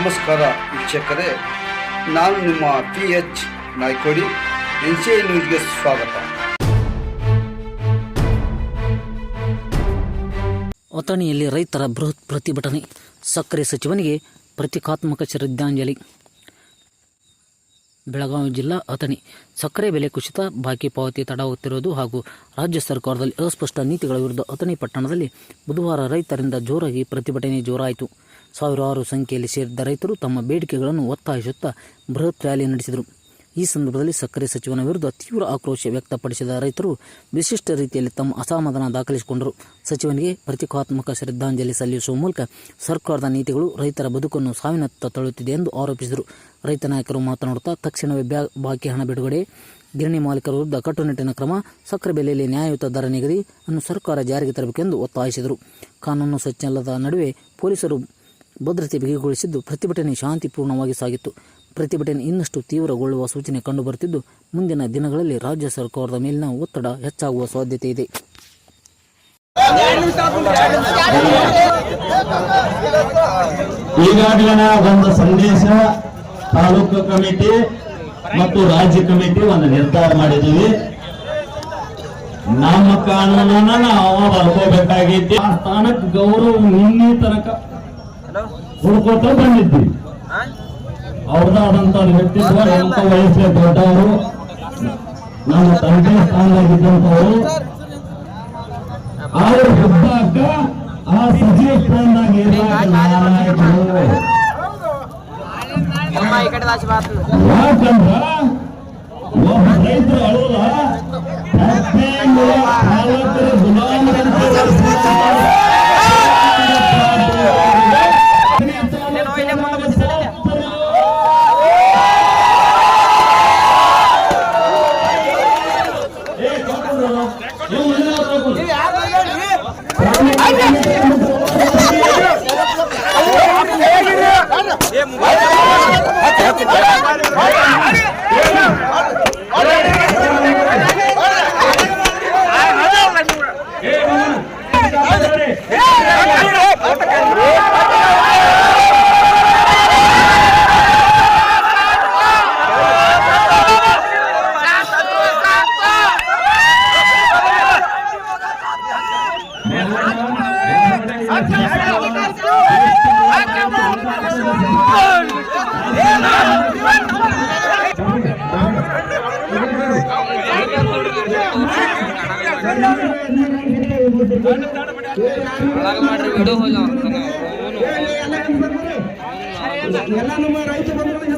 ನಮಸ್ಕಾರ ವೀಕ್ಷಕರೇ, ನಾನು ನಿಮ್ಮ P H Naikodi, N C I ನ್ಯೂಸ್ಗೆ ಸ್ವಾಗತ. ಅಥಣಿಯಲ್ಲಿ ರೈತರ ಬೃಹತ್ ಪ್ರತಿಭಟನೆ, ಸಕ್ಕರೆ ಸಚಿವನಿಗೆ ಪ್ರತೀಕಾತ್ಮಕ ಶ್ರದ್ಧಾಂಜಲಿ. ಬೆಳಗಾವಿ ಜಿಲ್ಲಾ ಅಥಣಿ, ಸಕ್ಕರೆ ಬೆಲೆ ಕುಸಿತ, ಬಾಕಿ ಪಾವತಿ ತಡವಾಗುತ್ತಿರುವುದು ಹಾಗೂ ರಾಜ್ಯ ಸರ್ಕಾರದಲ್ಲಿ ಅಸ್ಪಷ್ಟ ನೀತಿಗಳ ವಿರುದ್ಧ ಅಥಣಿ ಪಟ್ಟಣದಲ್ಲಿ ಬುಧವಾರ ರೈತರಿಂದ ಜೋರಾಗಿ ಪ್ರತಿಭಟನೆ ಜೋರಾಯಿತು. ಸಾವಿರಾರು ಸಂಖ್ಯೆಯಲ್ಲಿ ಸೇರಿದ್ದ ರೈತರು ತಮ್ಮ ಬೇಡಿಕೆಗಳನ್ನು ಒತ್ತಾಯಿಸುತ್ತಾ ಬೃಹತ್ ರ್ಯಾಲಿ ನಡೆಸಿದರು. ಈ ಸಂದರ್ಭದಲ್ಲಿ ಸಕ್ಕರೆ ಸಚಿವನ ವಿರುದ್ಧ ತೀವ್ರ ಆಕ್ರೋಶ ವ್ಯಕ್ತಪಡಿಸಿದ ರೈತರು ವಿಶಿಷ್ಟ ರೀತಿಯಲ್ಲಿ ತಮ್ಮ ಅಸಮಾಧಾನ ದಾಖಲಿಸಿಕೊಂಡರು. ಸಚಿವನಿಗೆ ಪ್ರತೀಕಾತ್ಮಕ ಶ್ರದ್ಧಾಂಜಲಿ ಸಲ್ಲಿಸುವ ಮೂಲಕ ಸರ್ಕಾರದ ನೀತಿಗಳು ರೈತರ ಬದುಕನ್ನು ಸಾವಿನತ್ತ ತಳ್ಳುತ್ತಿದೆ ಎಂದು ಆರೋಪಿಸಿದರು. ರೈತ ನಾಯಕರು ಮಾತನಾಡುತ್ತಾ, ತಕ್ಷಣವೇ ಬ್ಯಾ, ಬಾಕಿ ಹಣ ಬಿಡುಗಡೆ. ಗಿರಣಿ ಮಾಲೀಕರ ವಿರುದ್ಧ ಕಟ್ಟುನಿಟ್ಟಿನ ಕ್ರಮ, ಸಕ್ಕರೆ ಬೆಲೆಯಲ್ಲಿ ನ್ಯಾಯಯುತ ದರ ನಿಗದಿ ಅನ್ನು ಸರ್ಕಾರ ಜಾರಿಗೆ ತರಬೇಕೆಂದು ಒತ್ತಾಯಿಸಿದರು. ಕಾನೂನು ಸಚಿವಲ್ಲದ ನಡುವೆ ಪೊಲೀಸರು ಭದ್ರತೆ ಬಿಗಿಗೊಳಿಸಿದ್ದು ಪ್ರತಿಭಟನೆ ಶಾಂತಿಪೂರ್ಣವಾಗಿ ಸಾಗಿತ್ತು. ಪ್ರತಿಭಟನೆ ಇನ್ನಷ್ಟು ತೀವ್ರಗೊಳ್ಳುವ ಸೂಚನೆ ಕಂಡುಬರುತ್ತಿದ್ದು, ಮುಂದಿನ ದಿನಗಳಲ್ಲಿ ರಾಜ್ಯ ಸರ್ಕಾರದ ಮೇಲಿನ ಒತ್ತಡ ಹೆಚ್ಚಾಗುವ ಸಾಧ್ಯತೆ ಇದೆ. ಈಗಾಗಲೇ ಒಂದು ಸಂದೇಶ, ತಾಲೂಕು ಕಮಿಟಿ ಮತ್ತು ರಾಜ್ಯ ಕಮಿಟಿ ಒಂದು ನಿರ್ಧಾರ ಮಾಡಿದ್ದೀವಿ. ನಮ್ಮ ಕಾನೂನನ್ನ ನಾವು ಬರ್ಕೋಬೇಕಾಗಿತ್ತು ಆ ಸ್ಥಾನಕ್ಕೆ ಗೌರವ ನಿನ್ನೆ ತನಕ ಹುಡ್ಕೋತ ಬಂದಿದ್ವಿ ಅವ್ರದ್ದಾದಂತ ವ್ಯಕ್ತಿತ್ವ ಎಂತ ವಯಸ್ಸಿಗೆ ದೊಡ್ಡವರು ನಮ್ಮ ತಂದೆ ಸ್ಥಾನದಾಗಿದ್ದಂಥವ್ರು ಅವ್ರ ಹುಟ್ಟಾಕ ಆ ಸಚಿವ ಸ್ಥಾನದಾಗ ಇರ್ಲಾಕ ನಾಲಾಯಕರು ಯಾಕಂದ್ರ ಒಬ್ಬ ರೈತರು ಅಳೋಲ್ಲ ಪ್ರತಿಯೊಂದು ಪಾಲಕರ ಗುಲಾಮರಂತೆ ಎಲ್ಲ ನಮ್ಮ ರೈತ ಬಂಧುಗಳು